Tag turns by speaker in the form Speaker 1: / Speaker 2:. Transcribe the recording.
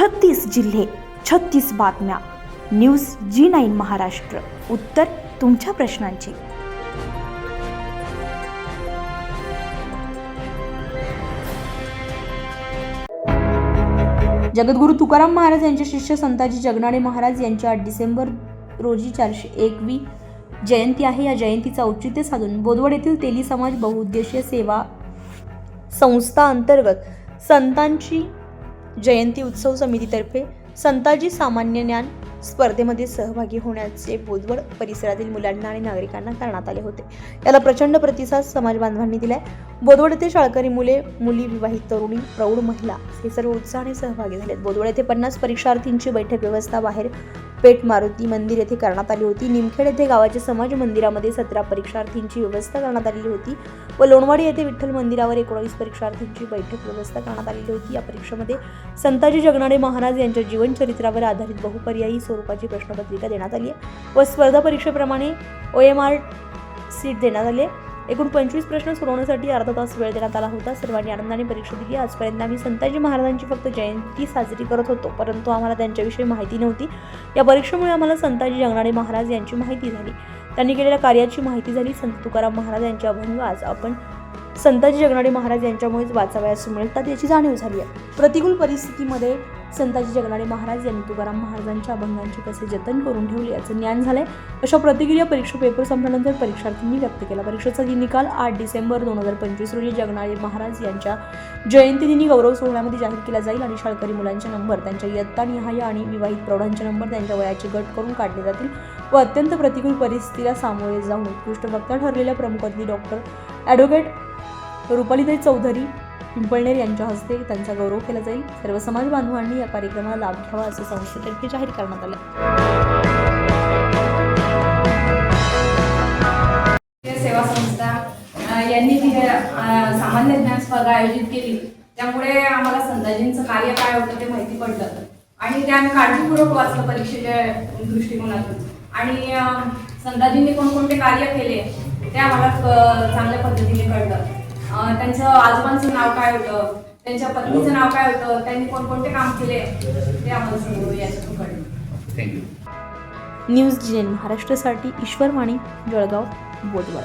Speaker 1: छत्तीस जिल्हे छत्तीस बातम्या. News G nine Maharashtra. उत्तर तुमच्या प्रश्नांची.
Speaker 2: जगद्गुरू तुकाराम महाराज यांचे शिष्य संताजी जगनाडे महाराज यांची आठ डिसेंबर रोजी चारशे एकवी जयंती आहे. या जयंतीचा औचित्य साधून बोदवड येथील तेली समाज बहुउद्देशीय सेवा संस्था अंतर्गत संतांची जयंती उत्सव समितीतर्फे संताजी सामान्य ज्ञान स्पर्धेमध्ये सहभागी होण्याचे बोदवड परिसरातील मुलांना आणि नागरिकांना करण्यात आले होते. याला प्रचंड प्रतिसाद समाज बांधवांनी दिलाय. बोदवड येथे शाळकरी मुले मुली विवाहित तरुणी प्रौढ महिला हे सर्व उत्साहाने सहभागी झालेत. बोदवड येथे पन्नास परीक्षार्थींची बैठक व्यवस्था बाहेर पेठ मारुती मंदिर येथे करण्यात आली होती. निमखेड येथे गावाच्या समाज मंदिरामध्ये सतरा परीक्षार्थींची व्यवस्था करण्यात आलेली होती व लोणवाडी येथे विठ्ठल मंदिरावर एकोणावीस परीक्षार्थींची बैठक व्यवस्था करण्यात आलेली होती. या परीक्षेमध्ये संताजी जगनाडे महाराज यांच्या जीवनचरित्रावर आधारित बहुपर्यायी स्वरूपाची प्रश्नपत्रिका देण्यात आली आहे व स्पर्धा परीक्षेप्रमाणे ओ एम आर सीट देण्यात आली आहे. एकूण पंचवीस प्रश्न सोडवण्यासाठी अर्धा तास वेळ देण्यात आला होता. सर्वांनी आनंदाने परीक्षा दिली. आजपर्यंत आम्ही संताजी महाराजांची फक्त जयंती साजरी करत होतो परंतु आम्हाला त्यांच्याविषयी माहिती नव्हती. या परीक्षेमुळे आम्हाला संताजी जगनाडे महाराज यांची माहिती झाली. त्यांनी केलेल्या कार्याची माहिती झाली. संत तुकाराम महाराज यांचे अभंग आज आपण संताजी जगनाडे महाराज यांच्यामुळेच वाचावयास मिळतात याची जाणीव झाली आहे. प्रतिकूल परिस्थितीमध्ये संताजी जगनाडे महाराज यांनी तुकाराम महाराजांच्या अभंगांचे कसे जतन करून ठेवले याचं ज्ञान झालंय. अशा प्रतिक्रिया परीक्षा पेपर संपल्यानंतर परीक्षार्थींनी व्यक्त केला. परीक्षेचा निकाल आठ डिसेंबर दोन हजार पंचवीस रोजी जगनाडे महाराज यांच्या जयंतीदिनी गौरव सोहळ्यामध्ये जाहीर केला जाईल आणि शाळकरी मुलांचे नंबर त्यांच्या इयत्ता निहाय आणि विवाहित प्रौढांचे नंबर त्यांच्या वयाचे गट करून काढले जातील व अत्यंत प्रतिकूल परिस्थितीला सामोरे जाऊन उत्कृष्ट वक्ता ठरलेल्या प्रमुख अतिथी डॉक्टर ॲडव्होकेट रुपालीताई चौधरी पिंपळनेर यांच्या हस्ते त्यांचा गौरव केला जाईल. सर्व समाज बांधवांनी या कार्यक्रमाला लाभ घ्यावा असं संस्थेतर्फे जाहीर करण्यात आलं.
Speaker 3: सेवा संस्था यांनी सामान्य ज्ञान स्पर्धा आयोजित केली त्यामुळे आम्हाला संताजींचं कार्य काय होतं ते माहिती पडलं. आणि ते आम्ही काळजीपूर्वक वाचलं परीक्षेच्या दृष्टिकोनातून. आणि संताजींनी कोणकोणते कार्य केले ते आम्हाला चांगल्या पद्धतीने कळलं. त्यांचं आजोबांचं नाव काय होतं? त्यांच्या पत्नीचं नाव काय होतं? त्यांनी कोणकोणते काम केले? ते आम्हाला सर्व याच्यातून कळलं
Speaker 4: थँक्यू
Speaker 2: न्यूज जी महाराष्ट्रासाठी ईश्वर वाणी जळगाव बोदवड